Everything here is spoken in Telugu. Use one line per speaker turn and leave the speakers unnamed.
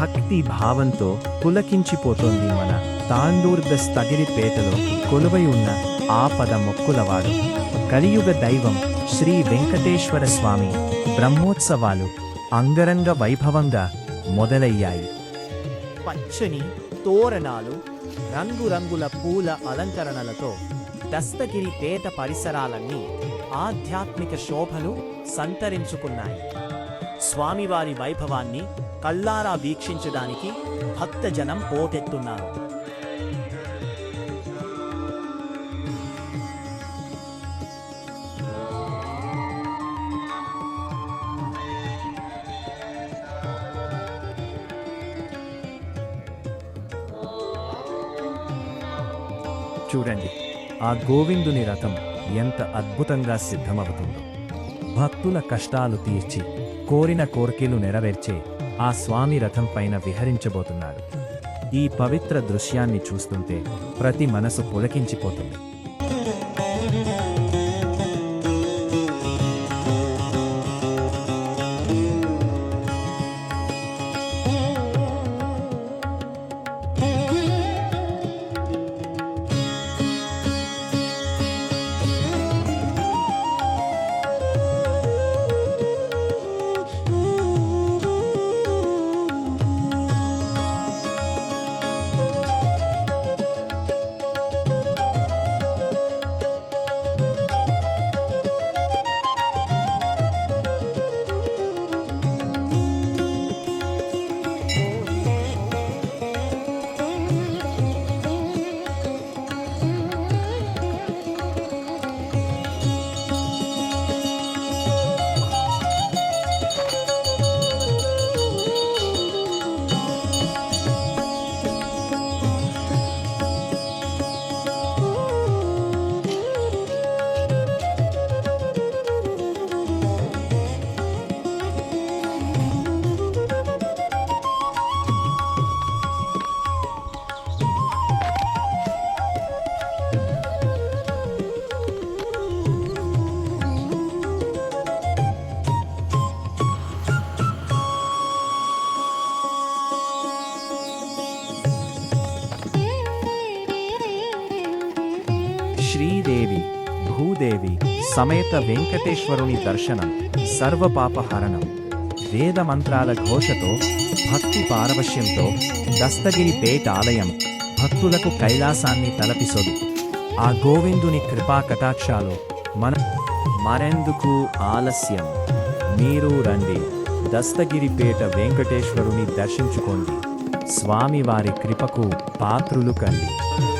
భక్తి భావంతో పులకించిపోతోంది మన తాండూర్ద స్తగిరిపేటలో కొలువై ఉన్న ఆపద మొక్కులవాడు. కలియుగ దైవం శ్రీ వెంకటేశ్వర స్వామి బ్రహ్మోత్సవాలు అంగరంగ వైభవంగా మొదలయ్యాయి.
పచ్చని తోరణాలు రంగురంగుల పూల అలంకరణలతో దస్తగిరి పేట పరిసరాలన్నీ ఆధ్యాత్మిక శోభను సంతరించుకున్నాయి. స్వామివారి వైభవాన్ని కళ్ళారా వీక్షించడానికి భక్తజనం పోటెత్తున్నారు.
చూడండి ఆ గోవిందుని రథం ఎంత అద్భుతంగా సిద్ధమవుతుందో. భక్తుల కష్టాలు తీర్చి కోరిన కోర్కెలు నెరవేర్చే ఆ స్వామి రథం పైన విహరించబోతున్నారు ఈ పవిత్ర దృశ్యాన్ని చూస్తుంటే ప్రతి మనసు పులకించిపోతుంది. శ్రీదేవి భూదేవి సమేత వెంకటేశ్వరుని దర్శనం సర్వపాపహరణం. వేదమంత్రాల ఘోషతో భక్తి పారవశ్యంతో దస్తగిరి పేట ఆలయం భక్తులకు కైలాసాన్ని తలపిసొదు. ఆ గోవిందుని కృపా కటాక్షాలు మన మరెందుకు ఆలస్యం? మీరు రండి. దస్తగిరిపేట వెంకటేశ్వరుని దర్శించుకోండి. స్వామివారి కృపకు పాత్రులు కండి.